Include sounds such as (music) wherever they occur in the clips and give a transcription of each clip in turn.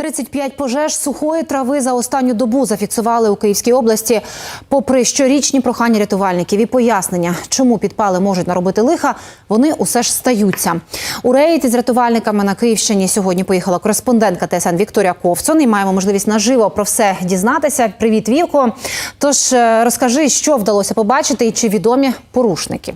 35 пожеж сухої трави за останню добу зафіксували у Київській області. Попри щорічні прохання рятувальників і пояснення, чому підпали можуть наробити лиха, вони усе ж стаються. У рейд із рятувальниками на Київщині сьогодні поїхала кореспондентка ТСН Вікторія Ковцон. І маємо можливість наживо про все дізнатися. Привіт, Вівко. Тож е, розкажи, що вдалося побачити і чи відомі порушники.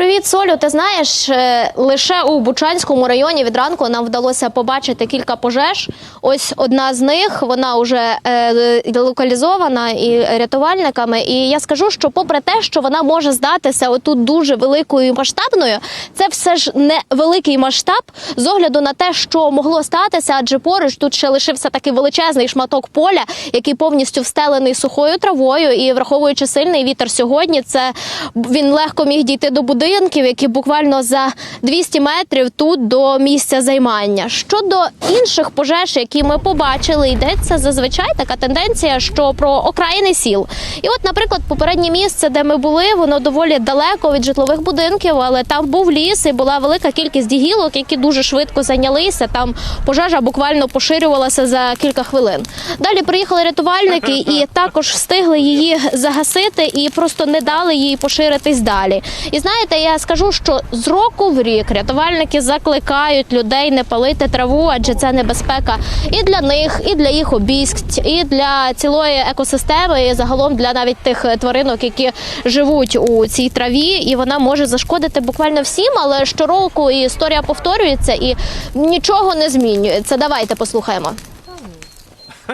Привіт, Солю. Ти знаєш, е, лише у Бучанському районі від ранку нам вдалося побачити кілька пожеж. Ось одна з них вона вже е, локалізована і рятувальниками. І я скажу, що попри те, що вона може здатися отут дуже великою і масштабною, це все ж не великий масштаб з огляду на те, що могло статися, адже поруч тут ще лишився такий величезний шматок поля, який повністю встелений сухою травою. І враховуючи сильний вітер сьогодні, це він легко міг дійти до будинків, які буквально за 200 метрів тут до місця займання. Щодо інших пожеж, які ми побачили, йдеться зазвичай така тенденція, що про окраїни сіл. І от, наприклад, попереднє місце, де ми були, воно доволі далеко від житлових будинків, але там був ліс і була велика кількість дігілок, які дуже швидко зайнялися. Там пожежа буквально поширювалася за кілька хвилин. Далі приїхали рятувальники і також встигли її загасити і просто не дали їй поширитись далі. І знаєте, я скажу, що з року в рік рятувальники закликають людей не палити траву, адже це небезпека і для них, і для їх обійсть, і для цілої екосистеми, і загалом для навіть тих тваринок, які живуть у цій траві, і вона може зашкодити буквально всім. Але щороку історія повторюється і нічого не змінюється. Давайте послухаємо.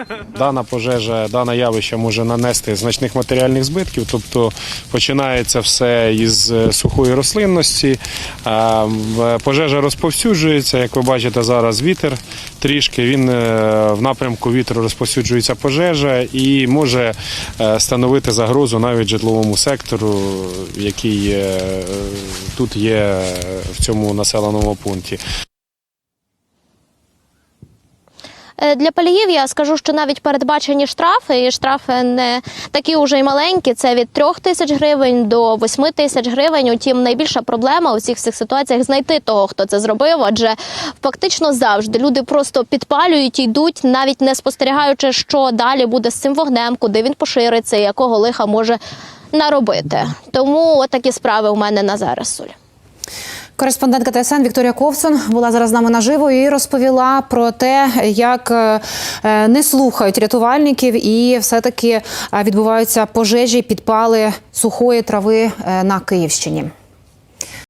(laughs) Дана пожежа, дане явище може нанести значних матеріальних збитків, тобто починається все із е, сухої рослинності. Пожежа розповсюджується, як ви бачите, зараз вітер трішки. Він е, в напрямку вітру розповсюджується пожежа і може е, становити загрозу навіть житловому сектору, який тут є в цьому населеному пункті. Для паліїв я скажу, що навіть передбачені штрафи, і штрафи не такі уже й маленькі. Це від 3 тисяч гривень до 8 тисяч гривень. Утім, найбільша проблема у цих всіх ситуаціях знайти того, хто це зробив. Адже фактично завжди люди просто підпалюють йдуть, навіть не спостерігаючи, що далі буде з цим вогнем, куди він пошириться, якого лиха може наробити. Тому от такі справи у мене на зараз Соль. Кореспондентка ТСН Вікторія Ковсон була зараз з нами наживо і розповіла про те, як е, не слухають рятувальників, і все таки відбуваються пожежі, підпали сухої трави е, на Київщині.